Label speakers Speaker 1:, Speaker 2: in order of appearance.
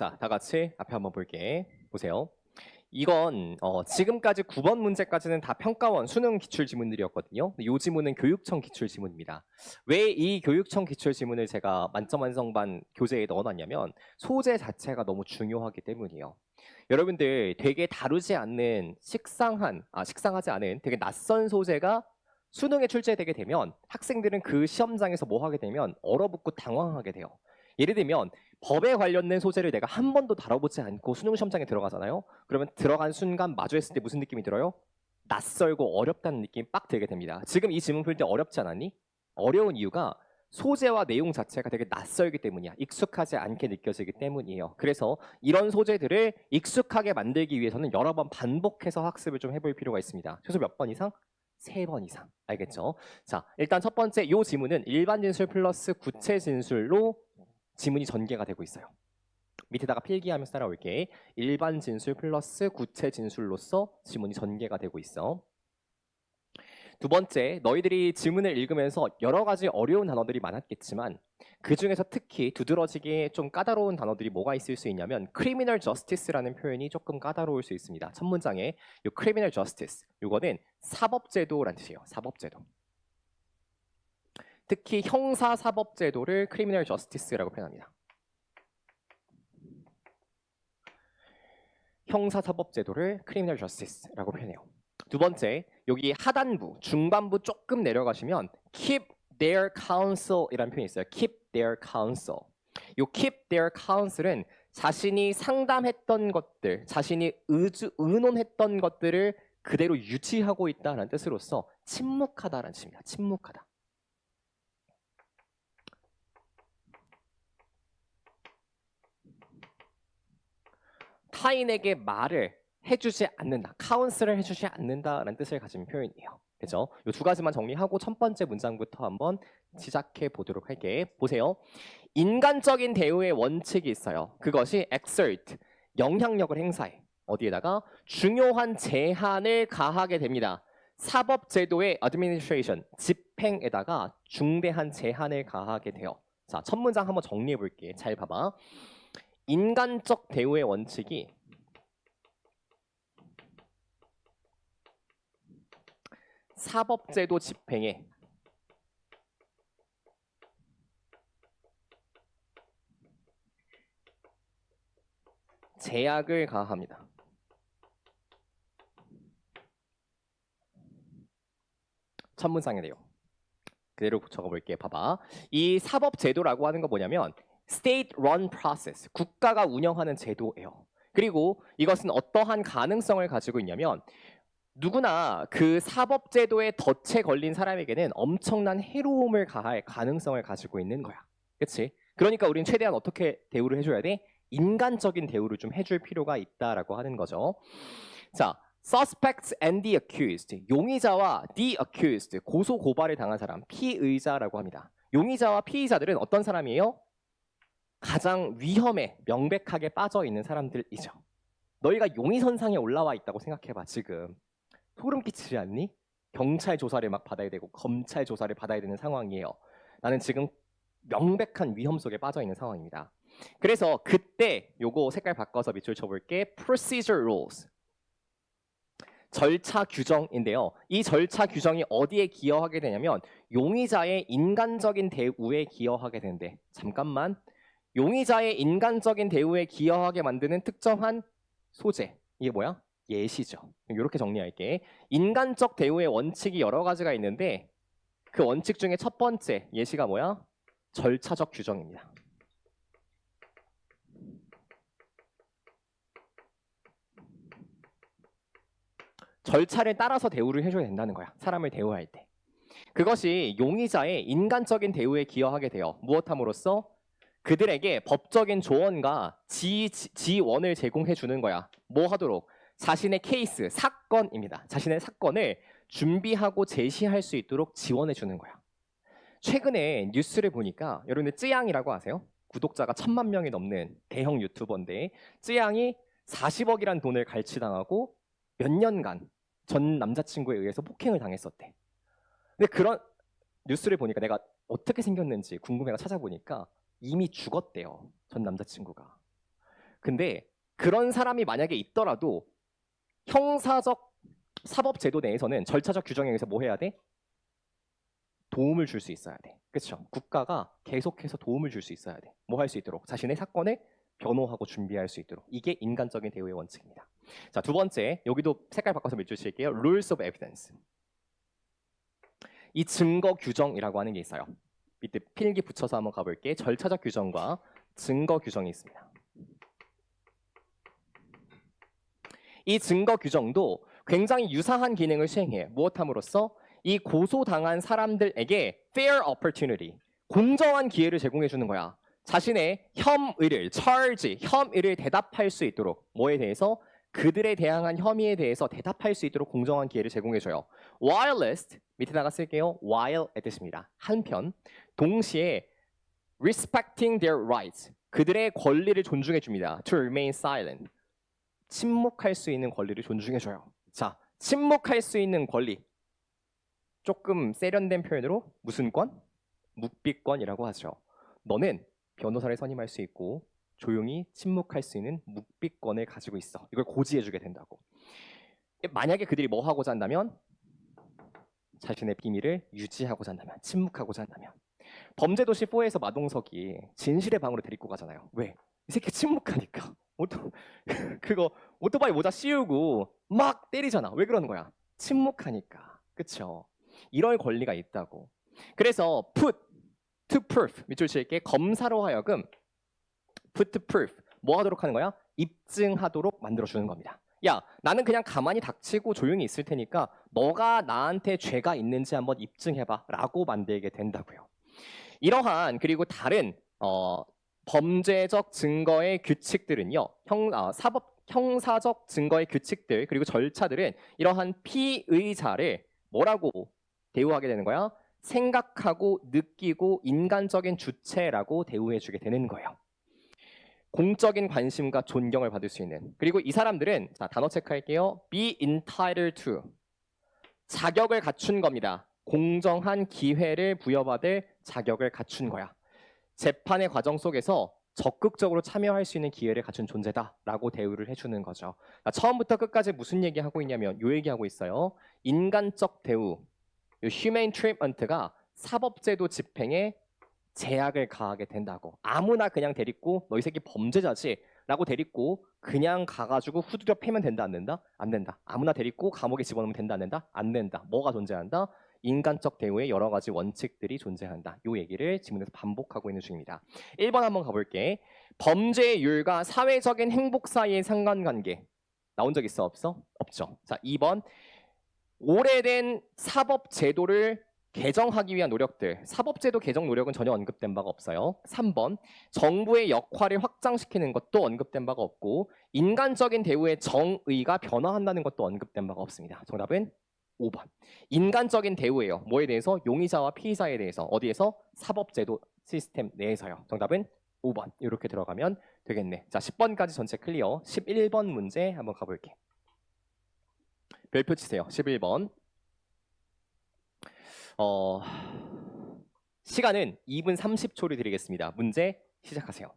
Speaker 1: 자, 다 같이 앞에 한번 볼게. 보세요. 이건 어, 지금까지 9번 문제까지는 다 평가원 수능 기출 지문들이었거든요. 이 지문은 교육청 기출 지문입니다. 왜 이 교육청 기출 지문을 제가 만점 완성반 교재에 넣어놨냐면 소재 자체가 너무 중요하기 때문이에요. 여러분들 되게 다루지 않는 식상한, 아 식상하지 않은 되게 낯선 소재가 수능에 출제되게 되면 학생들은 그 시험장에서 뭐 하게 되면 얼어붙고 당황하게 돼요. 예를 들면 법에 관련된 소재를 내가 한 번도 다뤄보지 않고 수능 시험장에 들어가잖아요. 그러면 들어간 순간 마주했을 때 무슨 느낌이 들어요? 낯설고 어렵다는 느낌이 빡 들게 됩니다. 지금 이 질문 풀 때 어렵지 않았니? 어려운 이유가 소재와 내용 자체가 되게 낯설기 때문이야. 익숙하지 않게 느껴지기 때문이에요. 그래서 이런 소재들을 익숙하게 만들기 위해서는 여러 번 반복해서 학습을 좀 해볼 필요가 있습니다. 최소 몇 번 이상? 세 번 이상. 알겠죠? 자, 일단 첫 번째 이 지문은 일반 진술 플러스 구체 진술로 지문이 전개가 되고 있어요. 밑에다가 필기하면서 따라올게. 일반 진술 플러스 구체 진술로서 지문이 전개가 되고 있어. 두 번째, 너희들이 지문을 읽으면서 여러 가지 어려운 단어들이 많았겠지만 그 중에서 특히 두드러지게 좀 까다로운 단어들이 뭐가 있을 수 있냐면 criminal justice라는 표현이 조금 까다로울 수 있습니다. 첫 문장에 이 criminal justice, 이거는 사법제도라는 뜻이에요. 사법제도. 특히 형사사법제도를 criminal justice라고 표현합니다. 형사사법제도를 criminal justice라고 표현해요. 두 번째, 여기 하단부, 중반부 조금 내려가시면 keep their counsel이라는 표현이 있어요. keep their counsel. 요 keep their counsel은 자신이 상담했던 것들, 자신이 의주, 의논했던 것들을 그대로 유지하고 있다는 뜻으로서 침묵하다라는 뜻입니다. 침묵하다. 타인에게 말을 해주지 않는다. 카운슬을 해주지 않는다라는 뜻을 가진 표현이에요. 그죠? 이 두 가지만 정리하고 첫 번째 문장부터 한번 시작해 보도록 할게. 보세요. 인간적인 대우의 원칙이 있어요. 그것이 exert, 영향력을 행사해. 어디에다가 중요한 제한을 가하게 됩니다. 사법제도의 administration, 집행에다가 중대한 제한을 가하게 돼요. 자, 첫 문장 한번 정리해 볼게. 잘 봐봐. 인간적 대우의 원칙이 사법제도 집행에 제약을 가합니다. 첫 문장이래요. 그대로 적어볼게. 봐봐. 이 사법제도라고 하는 거 뭐냐면 state run process, 국가가 운영하는 제도예요. 그리고 이것은 어떠한 가능성을 가지고 있냐면 누구나 그 사법제도의 덫에 걸린 사람에게는 엄청난 해로움을 가할 가능성을 가지고 있는 거야. 그치? 그러니까 우린 최대한 어떻게 대우를 해줘야 돼? 인간적인 대우를 좀 해줄 필요가 있다라고 하는 거죠. 자, suspects and the accused. 용의자와 the accused. 고소 고발을 당한 사람, 피의자라고 합니다. 용의자와 피의자들은 어떤 사람이에요? 가장 위험에 명백하게 빠져 있는 사람들이죠. 너희가 용의선상에 올라와 있다고 생각해봐 지금 소름 끼치지 않니? 경찰 조사를 막 받아야 되고 검찰 조사를 받아야 되는 상황이에요. 나는 지금 명백한 위험 속에 빠져 있는 상황입니다. 그래서 그때 요거 색깔 바꿔서 밑줄 쳐볼게. Procedure rules. 절차 규정인데요. 이 절차 규정이 어디에 기여하게 되냐면 용의자의 인간적인 대우에 기여하게 되는데 잠깐만 용의자의 인간적인 대우에 기여하게 만드는 특정한 소재 이게 뭐야? 예시죠. 이렇게 정리할게. 인간적 대우의 원칙이 여러 가지가 있는데 그 원칙 중에 첫 번째 예시가 뭐야? 절차적 규정입니다. 절차를 따라서 대우를 해줘야 된다는 거야. 사람을 대우할 때. 그것이 용의자의 인간적인 대우에 기여하게 돼요. 무엇함으로써 그들에게 법적인 조언과 지, 지원을 제공해 주는 거야. 뭐 하도록? 자신의 케이스, 사건입니다. 자신의 사건을 준비하고 제시할 수 있도록 지원해 주는 거야. 최근에 뉴스를 보니까 여러분들 쯔양이라고 아세요? 구독자가 천만 명이 넘는 대형 유튜버인데 쯔양이 40억이란 돈을 갈취당하고 몇 년간 전 남자친구에 의해서 폭행을 당했었대. 근데 그런 뉴스를 보니까 내가 어떻게 생겼는지 궁금해가 찾아보니까 이미 죽었대요. 전 남자친구가. 근데 그런 사람이 만약에 있더라도 형사적 사법 제도 내에서는 절차적 규정에 의해서 뭐 해야 돼? 도움을 줄 수 있어야 돼. 그렇죠? 국가가 계속해서 도움을 줄 수 있어야 돼. 뭐 할 수 있도록 자신의 사건을 변호하고 준비할 수 있도록 이게 인간적인 대우의 원칙입니다. 자, 두 번째 여기도 색깔 바꿔서 칠게요. Rules of Evidence. 이 증거 규정이라고 하는 게 있어요. 밑에 필기 붙여서 한번 가볼게. 절차적 규정과 증거 규정이 있습니다. 이 증거 규정도 굉장히 유사한 기능을 수행해. 무엇함으로써 이 고소당한 사람들에게 fair opportunity, 공정한 기회를 제공해 주는 거야. 자신의 혐의를, charge, 혐의를 대답할 수 있도록 뭐에 대해서 그들에 대항한 혐의에 대해서 대답할 수 있도록 공정한 기회를 제공해 줘요. whilst 밑에다가 쓸게요. while의 뜻입니다. 한편 동시에 respecting their rights 그들의 권리를 존중해 줍니다. to remain silent 침묵할 수 있는 권리를 존중해 줘요. 자, 침묵할 수 있는 권리 조금 세련된 표현으로 무슨 권? 묵비권이라고 하죠. 너는 변호사를 선임할 수 있고 조용히 침묵할 수 있는 묵비권을 가지고 있어. 이걸 고지해주게 된다고. 만약에 그들이 뭐 하고자 한다면 자신의 비밀을 유지하고자 한다면 침묵하고자 한다면 범죄도시 4에서 마동석이 진실의 방으로 데리고 가잖아요. 왜? 이 새끼 침묵하니까. 오토 그거 오토바이 모자 씌우고 막 때리잖아. 왜 그러는 거야? 침묵하니까. 그쵸? 이럴 권리가 있다고. 그래서 put to proof 밑줄 칠게 검사로 하여금 put to proof 뭐 하도록 하는 거야? 입증하도록 만들어 주는 겁니다. 야, 나는 그냥 가만히 닥치고 조용히 있을 테니까 너가 나한테 죄가 있는지 한번 입증해봐 라고 만들게 된다고요. 이러한 그리고 다른 어, 범죄적 증거의 규칙들은요, 형 아, 사법 형사적 증거의 규칙들 그리고 절차들은 이러한 피의자를 뭐라고 대우하게 되는 거야? 생각하고 느끼고 인간적인 주체라고 대우해주게 되는 거예요. 공적인 관심과 존경을 받을 수 있는 그리고 이 사람들은 자 단어 체크할게요. be entitled to 자격을 갖춘 겁니다. 공정한 기회를 부여받을 자격을 갖춘 거야. 재판의 과정 속에서 적극적으로 참여할 수 있는 기회를 갖춘 존재다라고 대우를 해주는 거죠. 자, 처음부터 끝까지 무슨 얘기하고 있냐면 요 얘기하고 있어요. 인간적 대우, 요 humane treatment가 사법제도 집행에 제약을 가하게 된다고. 아무나 그냥 데리고 너 이 새끼 범죄자지 라고 데리고 그냥 가가지고 후드려 패면 된다 안 된다? 안 된다. 아무나 데리고 감옥에 집어넣으면 된다 안 된다? 안 된다. 뭐가 존재한다? 인간적 대우의 여러 가지 원칙들이 존재한다. 요 얘기를 지문에서 반복하고 있는 중입니다. 1번 한번 가볼게. 범죄율과 사회적인 행복 사이의 상관관계 나온 적 있어 없어? 없죠. 자, 2번 오래된 사법 제도를 개정하기 위한 노력들. 사법제도 개정 노력은 전혀 언급된 바가 없어요. 3번 정부의 역할을 확장시키는 것도 언급된 바가 없고 인간적인 대우의 정의가 변화한다는 것도 언급된 바가 없습니다. 정답은 5번. 인간적인 대우예요. 뭐에 대해서? 용의자와 피의자에 대해서. 어디에서? 사법제도 시스템 내에서요. 정답은 5번. 이렇게 들어가면 되겠네. 자, 10번까지 전체 클리어. 11번 문제 한번 가볼게. 별표 치세요. 11번. 어, 시간은 2분 30초를 드리겠습니다. 문제 시작하세요.